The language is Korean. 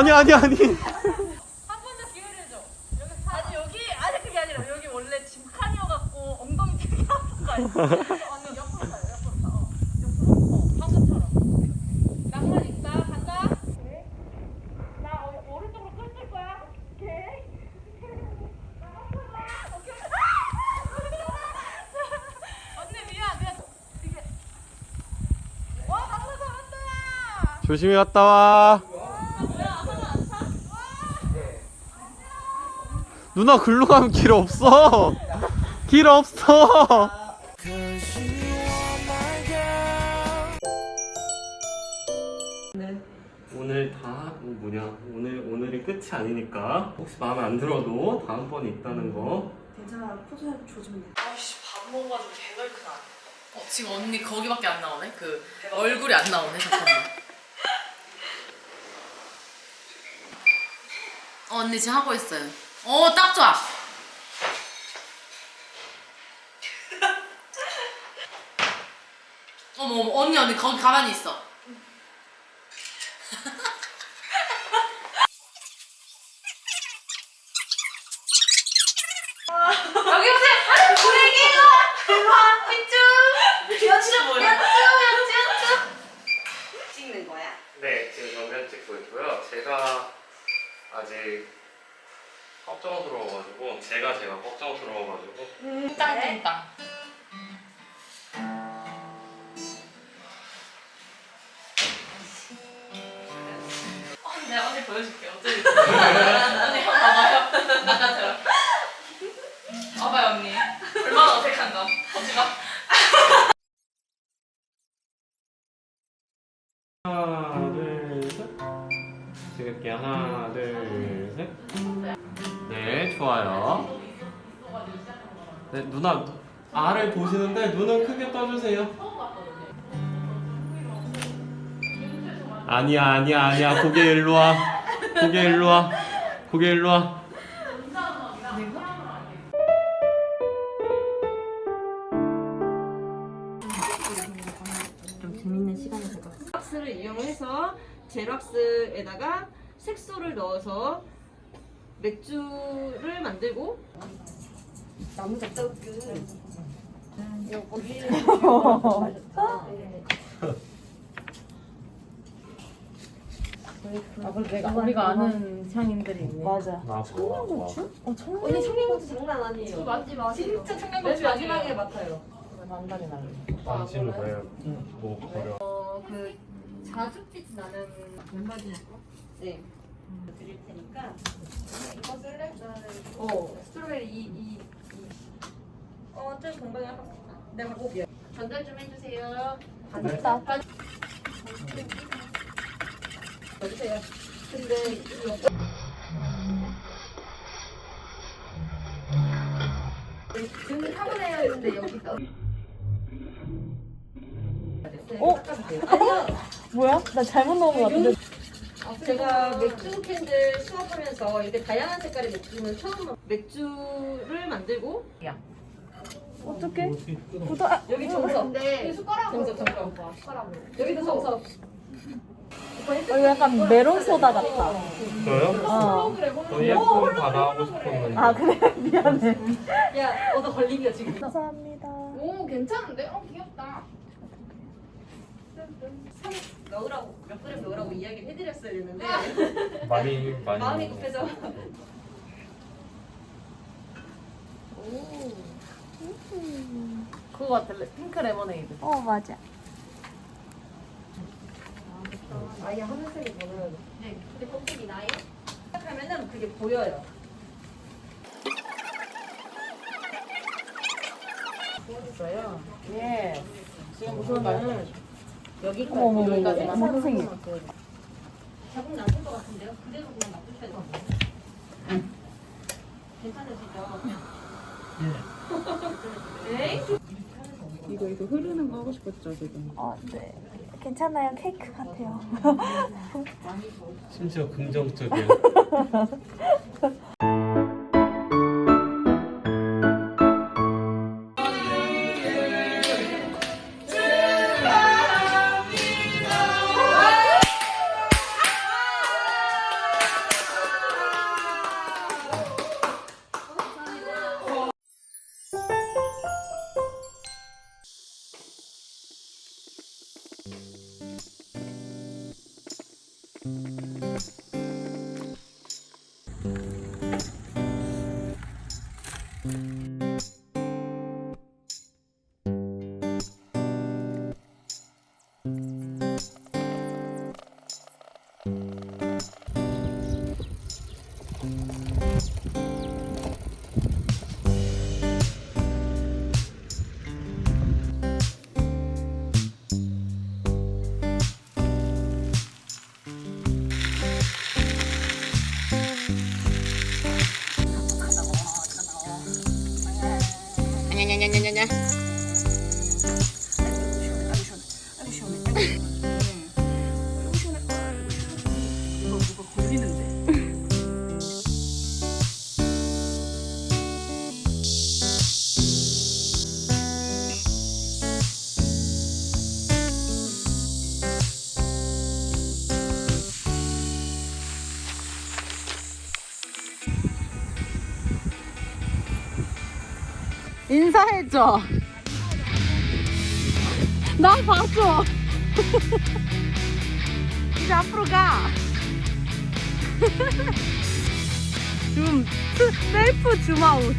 아니 아니 아니. 한 번 더 기회를 줘. 여기 아니 여기 아니 그게 아니라 여기 원래 짐칸이어 갖고 엉덩이 되게 아픈 거 알지? 아니 옆으로 가요 옆으로 가. 어. 옆으로. 어 방금처럼. 낭만 있다 간다. 오케이. 나 어, 오른쪽으로 끌줄 거야. 오케이. 나 앞으로 가. 오케이. 아! 언니 미안 미안. 이게. 와 방금 잘한다. 조심히 갔다 와. 누나 글로 가면 길 없어. 길 없어. 오늘 다 뭐냐 오늘 오늘이 끝이 아니니까 혹시 마음에 안 들어도 다음번에 있다는 거 괜찮아 포즈 줘주면 돼. 아이씨 밥 먹어가지고 개덜크나. 어 지금 언니 거기밖에 안 나오네. 그 얼굴이 안 나오네. 잠깐만. 어, 언니 지금 하고 있어요. 어 딱 좋아. 어머 어머 언니 언니 거기 가만히 있어. 여기 보세요. 고래기 일로 와. 일로 와. 삐쭈. 삐쭈 뭐야? 삐쭈 삐쭈. 찍는 거야? 네, 지금 정면 찍고 있고요. 제가 아직 걱정스러워가지고 제가 제가 걱정스러워가지고 짱짱짱. 어, 내가 언니 보여줄게. 어쩌지? 네, 누나 알을 보시는데 눈은 크게 떠주세요. 아니야, 아니야, 아니야. 고개 일로 와. 고개 일로 와. 고개 일로 와. 좀 재밌는 시간이 될것 같아. 박스를 이용해서 젤왁스에다가 색소를 넣어서 맥주를 만들고 나무 잡다그 아, 그래 내가 우리가 아는 향인들이 있네. 맞아. 나 청양고추? 언니 청양고추 장난 아니에요. 맞지 맞지. 진짜 청양고추 맨 마지막에 맡아요. 만다리 날래. 당신은 왜뭐 버려? 어그 자줏빛 나는 멤버들 네. 드릴 테니까 이거 쓸래? 어 스트로베리 이 이 금방 할 내가 갖고 올게요. 전달 좀 해주세요. 받았다. 넣어주세요. 근데 이거 등 타고나야 했는데 여기 떠. 어? 아니요. 뭐야? 나 잘못 넣은 것 같은데. 제가 맥주 캔들 수업하면서 이렇게 다양한 색깔의 맥주는 처음 먹- 맥주를 만들고 어떡해? 구도 아, 여기 정석 숟가락으로 정석 정석 숟가락으로. 여기도 정석 어, 이거 약간 메론 소다 같다. 저요? 어. 저 하고 싶었는데. 아 그래 미안해. 야 얻어 걸림이야 지금 감사합니다. 오 괜찮은데? 어 귀엽다. 넣으라고 몇 그램 넣으라고 이야기를 해드렸어야 했는데 많이 많이. 마음이 급해서 그거 같아. 핑크 레모네이드. 어 맞아. 아예 하늘색이 보여요 네. 근데 껍데기 나요? 시작하면은 그게 보여요 구워졌어요. 예. 지금 우선은 여기까지 어머 어머 어머. 여기까지만 어머 선생님. 자국 나실 것 같은데요? 그대로 그냥 놔두셔야 돼요 괜찮으시죠? 네? 이거 이거 흐르는 거 하고 싶었죠 지금. 어 네. 괜찮아요. 케이크 같아요. 심지어 긍정적이야. ยังยังยังยังยัง 인사해줘. 나 봐줘. 이제 앞으로 가. 줌, 스- 셀프 줌아웃.